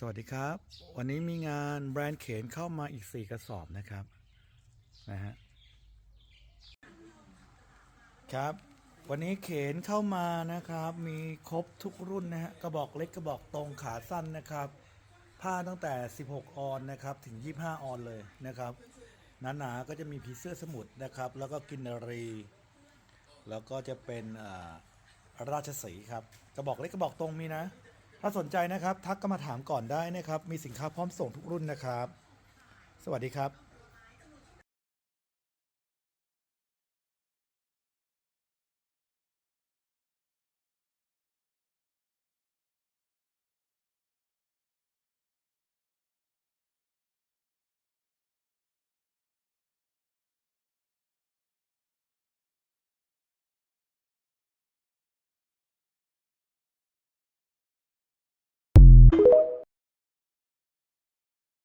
สวัสดีครับ วันนี้มีงานแบรนด์เขนเข้ามาอีก4กระสอบนะครับนะฮะครับ วันนี้เขนเข้ามานะครับ มีครบทุกรุ่นนะฮะกระบอกเล็กกระบอกตรงขาสั้นนะครับ ผ้าตั้งแต่ 16 ออนนะครับ ถึง 25 ออนเลยนะครับหนาๆก็จะมีผีเสื้อสมุทรนะครับ แล้วก็กินนารี แล้วก็จะเป็นราชสีครับกระบอกเล็กกระบอกตรงมีนะ ถ้าสนใจนะครับ ทักก็มาถามก่อนได้นะครับ มีสินค้าพร้อมส่งทุกรุ่นนะครับ สวัสดีครับ